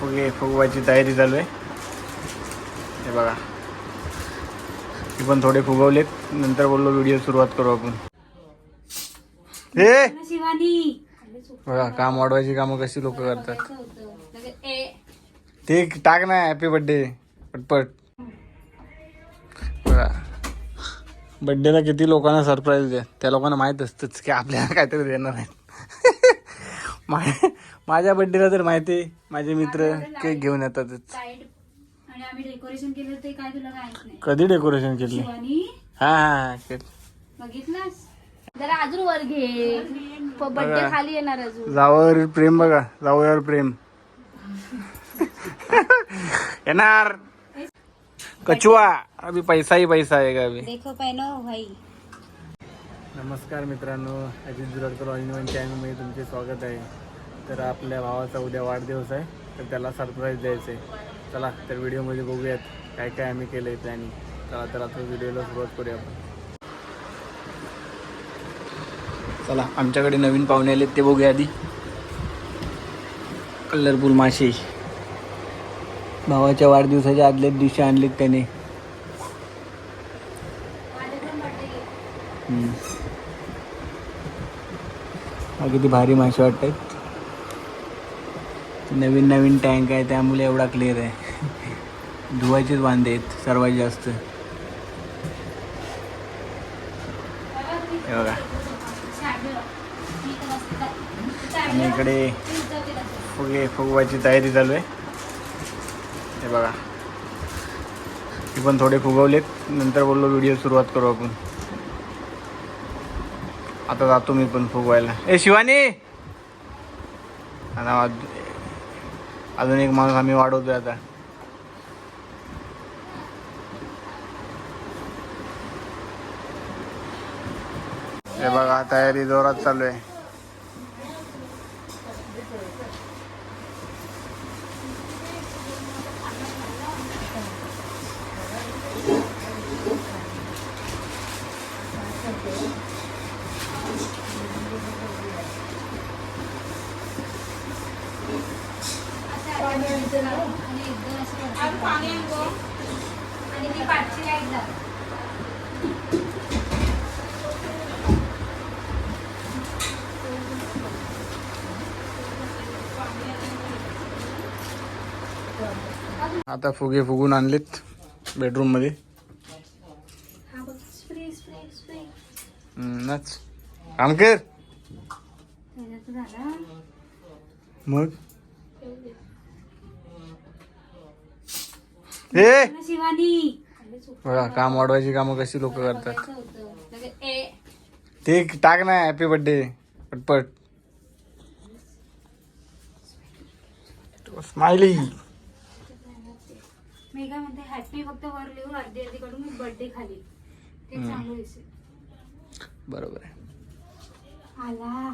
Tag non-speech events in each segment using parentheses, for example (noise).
फुगे फुगवायची तयारी चालू आहे. हे बघा. हे पण थोडे फुगवलेत. नंतर बोललो व्हिडिओ सुरुवात करू आपण. हे बघा काम वाढवायची कामं कशी लोक करतात. ते टाक ना हॅपी बर्थडे पटपट. बघा. बर्थडेला किती लोकांना सरप्राईज द्या. त्या लोकांना माहीत असतंच की आपल्याला काहीतरी देणार आहेत. मा- (laughs) माझ्या बर्थडेला तर माहिती आहे, माझे मित्र केक घेऊन येतातच. साईड आणि आम्ही डेकोरेशन केलं ते काय तुला काय नाही. कधी डेकोरेशन केली? शिवानी? हा हा केलं. बघितलास? जरा अजून वर घे. बघा. बर्थडे खाली येणार अजून. जावयावर प्रेम बघा जावयावर प्रेम. (laughs) येणार. कचुआ अभी पैसा ही पैसा आहे का अभी? देखो पहनो भाई. नमस्कार मित्रांनो Ajit Juradkar all in one चॅनलमध्ये तुमचे स्वागत आहे. तर आपल्या भावाचा उद्या वाढदिवस आहे तर त्याला सरप्राईज द्यायचं आहे चला तर व्हिडिओमध्ये बघूयात काय काय आम्ही केलं आहे प्लॅनिंग चला तर आता व्हिडिओला सुरुवात करूया आपण. चला आमच्याकडे नवीन पाहुणे आलेत ते बघूया आधी. कलरफुल मासे. भावाच्या वाढदिवसाच्या आदल्याच दिवशी आणलेत त्याने. किती भारी मासे वाटतात. नवीन नवीन टँक आहे त्यामुळे एवढा क्लिअर आहे. धुवायचेच वांदे आहेत सर्वात जास्त. हे बघा. आणि इकडे फुगे फुगवायची तयारी चालू आहे. हे बघा. ते पण थोडे फुगवलेत. नंतर बोललो व्हिडिओ सुरुवात करू आपण. आता जातो मी पण फुगवायला. ए शिवानी! अजून एक माणूस आम्ही वाढवतोय आता. हे बघा तयारी जोरात चालू आहे. आता फुगे फुगून आणलेत बेडरूममध्ये. हा काम कर मग? ए! बघा काम वाढवायची कामं कशी लोक करतात. ते टाक ना हॅपी बर्थडे पटपट. स्माइली मेघा म्हणते हॅपी फक्त वर लिहून अर्धी अर्धी काढून मी बर्थडे खाली. ते हम्म. चांगलं दिसेल. बरोबर आहे. आला.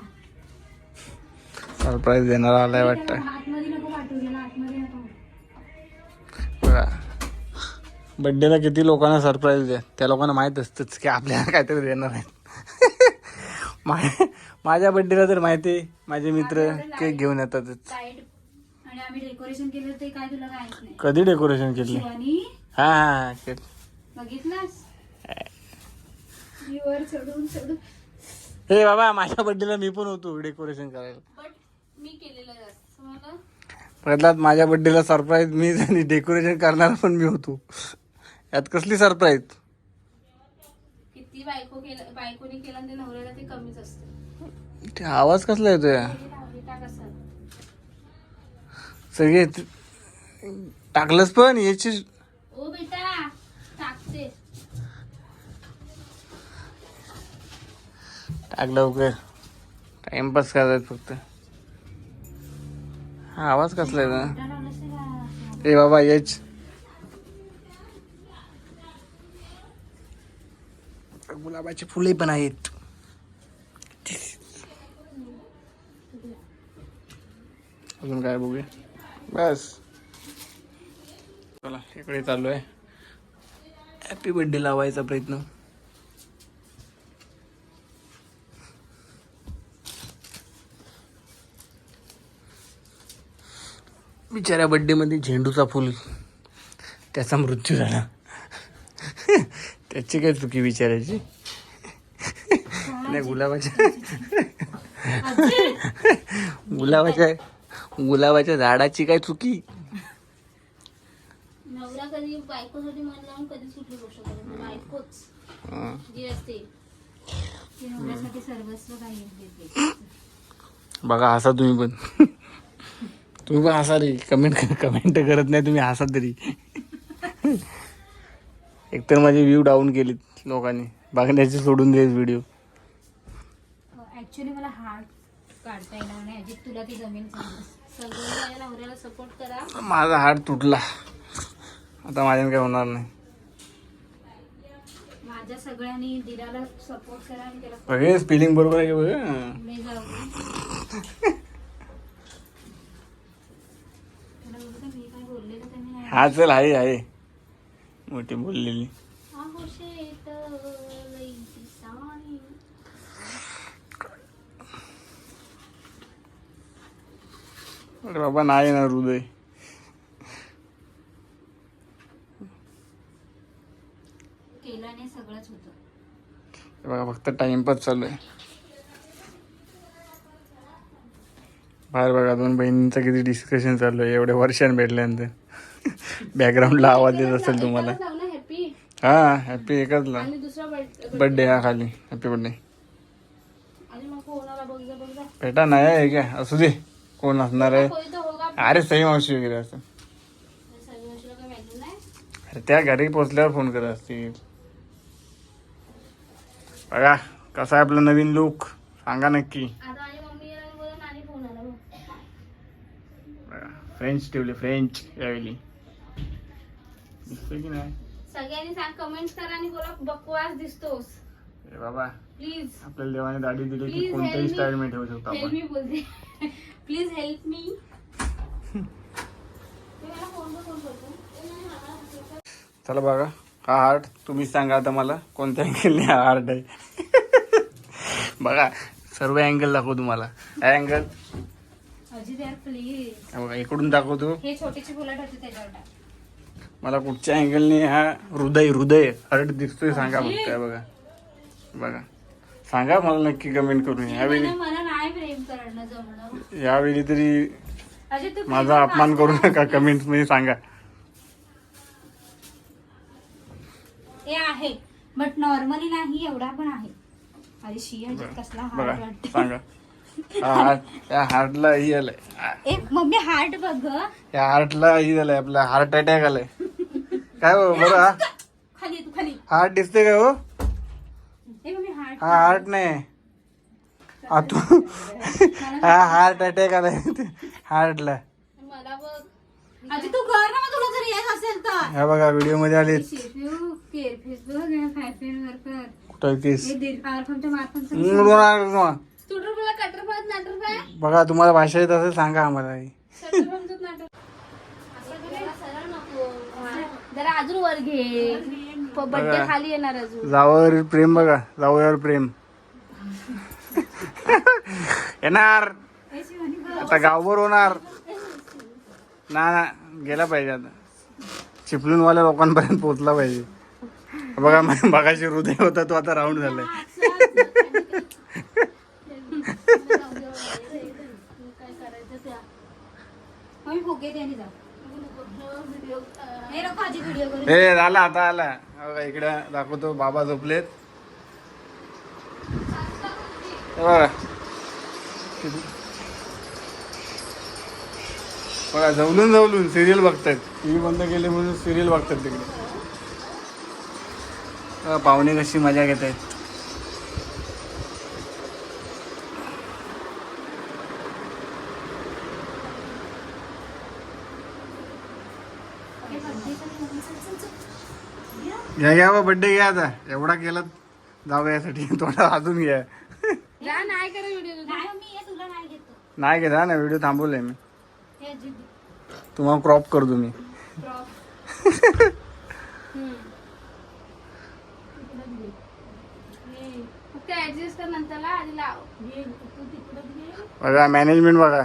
सरप्राईज देणारा आलाय वाटतं. आतमध्ये नको पाठवू गेला आतमध्ये नको बघा. बर्थडेला किती लोकांना सरप्राईज द्या. त्या लोकांना माहीत असतंच की आपल्याला काहीतरी देणार आहेत. (laughs) मा- माझ्या बर्थडेला तर माहिती आहे, माझे मित्र केक घेऊन येतातच. साईड आणि आम्ही डेकोरेशन केलं ते काय तुला काय नाही. कधी डेकोरेशन केली? शिवानी हा हा केलं. बघितलास? मी वर चढून चढून हे बाबा माझ्या बर्थडेला मी पण होतो डेकोरेशन करायला. बट मी केलेलं जास्त. मला प्रल्हाद माझ्या बर्थडेला सरप्राईज मी आणि डेकोरेशन करणारा पण मी होतो. यात कसली सरप्राईज किती बायको केलं बायकोने केलं आणि ते नवऱ्याला ते कमीच असतं. आवाज कसला येतोय. सगळे टाकलंच पण याची ओ बेटा टाकते. टाक लवकर. टाइमपास करायचं फक्त. हा आवाज कसला आहे ना? ए बाबा येच. गुलाबाची फुले पण आहेत. अजून काय बघूया. बस. चला इकडे चालू आहे. हॅपी बर्थडे लावायचा प्रयत्न. बिचाऱ्या बड्डे मध्ये झेंडूचा फुल. त्याचा मृत्यू झाला. त्याची काय चुकी बिचारायची नाही गुलाबाच्या गुलाबाच्या गुलाबाच्या झाडाची काय चुकी? नवरा कधी बायकोसाठी मन लावून कधी सुटली गोष्ट करत नाही. बायकोच. जी असते. ती नवऱ्यासाठी सर्वस्व काही देते. बघा हसा तुम्ही पण. तुम्ही पण हसा रे. कमेंट कमेंट करत नाही तुम्ही हसा तरी. एकतर माझे व्ह्यू डाऊन केलेत लोकांनी. बघण्याचे सोडून द्यायच व्हिडिओ ऍक्च्युली मला हार्ट काढता येणार नाही. अजित तुला ती जमीन माझ्या माझा हात तुटला. आता माझ्याने काय होणार नाही. माझ्या सगळ्यांनी दिराला सपोर्ट करा आणि त्याला बघे स्पेलिंग बरोबर आहे का बघ? पुढे जाऊ. त्याला बोलू का मी काय बोललेलं त्यांनी. नाही हा चल आहे आहे मोठी बोललेली. आहोशेत अरे बाबा नाही ना हृदय. केल्याने सगळंच होतं. हे बघा फक्त टाइमपास चालू आहे. बाहेर बघा दोन बहिणींचं किती डिस्कशन चालू आहे. एवढ्या वर्षांनी भेटल्यानंतर. बॅकग्राऊंडला आवाज येत असेल तुम्हाला. हॅपी हा हॅपी एकच ला आणि दुसरा बर्थडे बर्थडे हा खाली. हॅपी बर्थडे आणि मग कोणाला बघ जा बघ जा. बेटा नाही आहे काय असू दे. कोण असणार आहे? अरे सई मावशी वगैरे असं अरे त्या घरी पोचल्यावर फोन करत असतील. बघा कसा आहे आपला नवीन लुक सांगा नक्की. फ्रेंच ठेवले फ्रेंच यावेळी. दिसतोय की नाही? सगळ्यांनी सांग कमेंट करा आणि बोला बकवास दिसतोस. ए बाबा प्लीज आपल्याला देवाने दाढी दिली की कोणत्याही. स्टाईल मध्ये ठेवू शकतो आपण. मी बोलते. प्लीज हेल्प मी चला बघा हा हार्ट तुम्हीच सांगा आता मला कोणत्या अँगलने हा हार्ट आहे. बघा सर्व अँगल दाखव तुम्हाला. अँगल बघा इकडून दाखवतो. मला कुठच्या अँगलने हा हृदय हृदय हार्ट दिसतोय सांगा फक्त हे बघा. बघा. सांगा मला नक्की कमेंट करून यावेळी जमणं? यावेळी तरी अजित तू माझा अपमान करू. नका कमेंट्समध्ये सांगा. हे आहे बट नॉर्मली नाही एवढा पण आहे. अरे शी अजित कसला बघा हार्ट वाटते सांगा. हा या हार्टला ही आलंय. मम्मी हार्ट बघ गं. या हार्टला ही झालंय आपला हार्ट अटॅक आलाय. काय हो बरं खाली तू खाली हार्ट दिसते का हो? ए मम्मी हार्ट हा हार्ट नाही. हा तू हा हार्ट अटॅक आलाय हार्टला आधी तू कर ना मग तुला जर येत असेल तर. ह्या बघा व्हिडिओमध्ये आले कुठं बघा तुम्हाला भाषा येत असेल सांगा आम्हाला. जरा अजून वर घे. खाली येणार अजून. जावयावर प्रेम बघा जावयावर प्रेम. येणार. आता गावभर होणार. ना ना गेला पाहिजे आता. चिपळूणवाल्या लोकांपर्यंत पोहोचला पाहिजे. बघा बघाशी हृदय होता तो आता राऊंड झालाय हे झाला आता आला. बघा इकडे दाखवतो बाबा झोपलेत. बघा किती- बघा जवलून जवलून सिरियल बघतात टी व्ही बंद केले म्हणून सिरियल बघतात तिकडे. पाहुणे कशी मजा घेत आहेत घ्या घ्या बड्डे घ्या आता. एवढा केला जाऊ यासाठी. (laughs) थोडा अजून घ्या. नाही घेत. ना व्हिडिओ थांबवलाय मी. तुम्हाला क्रॉप करतो मी. बघा मॅनेजमेंट बघा.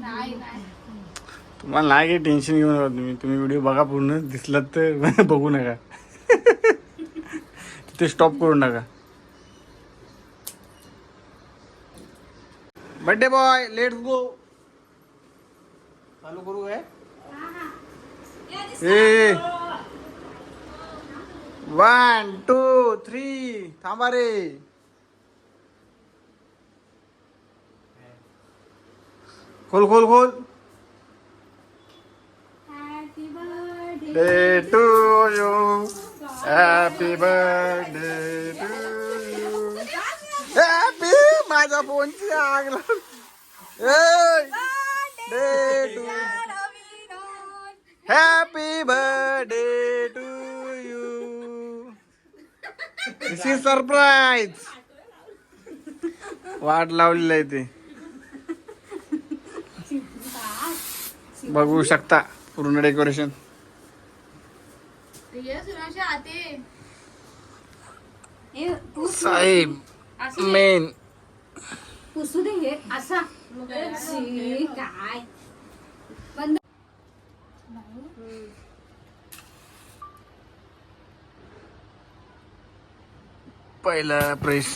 नाही नाही. तुम्हाला नाही काही टेन्शन घेऊ नका तुम्ही. तुम्ही व्हिडिओ बघा पूर्ण. दिसलात तर (laughs) बघू नका. (laughs) ते स्टॉप करू नका. बर्थडे बॉय लेट्स गो चालू करू काय? ए. वन टू थ्री थांबा रे. खोल खोल खोल. Birthday to you. Happy birthday to you. Happy माझ्या फोनची आग लाव डे to happy birthday to you this is surprise वाट लावलेलं आहे ते. बघू शकता पूर्ण डेकोरेशन साहेब मेन. पुसू दे हे असा. शी, काय? बंद. पहिला press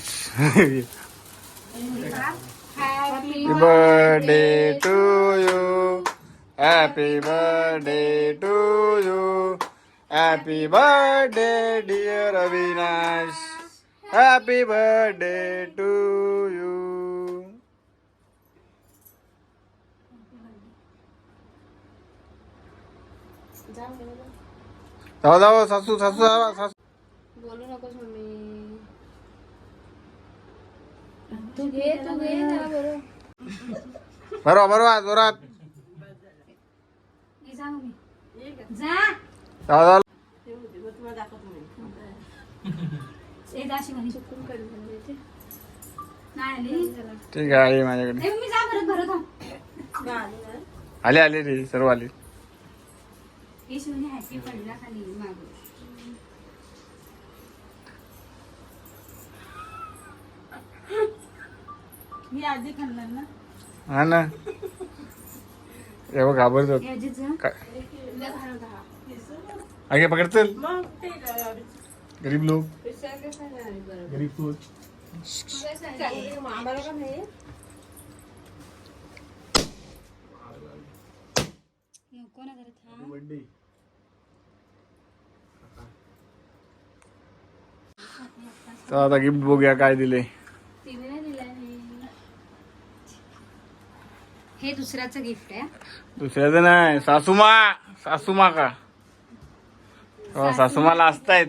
happy birthday to you happy birthday to you happy birthday dear Avinash happy birthday to you जाऊ जाऊ सासू सासू सासू। बोलू नकोस मम्मी। तू घे तू घे बरोबर बरोबर जोरात जा। आली ठीक आहे माझ्याकडे. हो आले आले रे सर्व आले. हा ना. एवढं काय? राहा. आगे पकड चल मग ते अं, गरीब लोक कसं नाही. गरीब सोच मग काय सांगितलं? आम्हाला का नाही नको ना जरा थांब तर आता गिफ्ट बघूया काय दिले तिने नाही दिलं आहे. हे दुसऱ्याचं गिफ्ट आहे दुसऱ्याचं नाही सासूमा सासूमा का हो सासूमाला असतायत.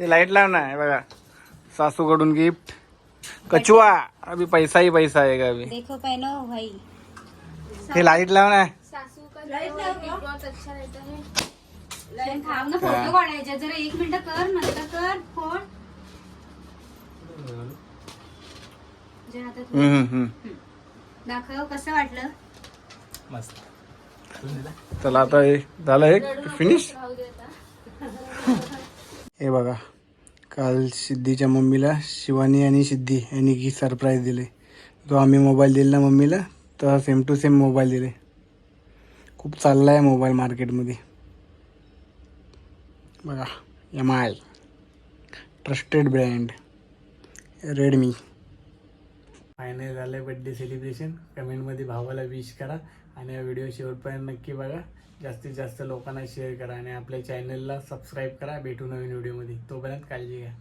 हे लाइट लाव ना हे बघा. सासूकडून गिफ्ट कचुआ अभी पैसा ही पैसा आहे का अभी? देखो पहनो भाई. हे लाइट लाव ना. सासू का जो बहुत अच्छा रहता है. थांब ना फोटो काढायचे. जरा एक मिनिट कर नंतर कर. फोन जे हातात हम्म, हम्म, हम्म. दाखव कसं वाटलं? चला आता हे झालं एक फिनिश हे बघा काल सिद्धीच्या मम्मीला शिवानी आणि सिद्धी यांनी की सरप्राईज दिले. जो आम्ही मोबाईल दिला ना मम्मीला तर सेम टू सेम मोबाईल दिले. खूप चालला आहे मोबाईल मार्केटमध्ये बघा M I trusted brand Redmi final झालं आहे बड्डे सेलिब्रेशन कमेंटमध्ये भावाला विश करा. आणि हा व्हिडिओ शेवटपर्यंत नक्की बघा. जास्तीत जास्त लोकांना शेअर करा आणि आपल्या चॅनलला सबस्क्राईब करा. भेटू नवीन व्हिडिओमध्ये तोपर्यंत काळजी घ्या.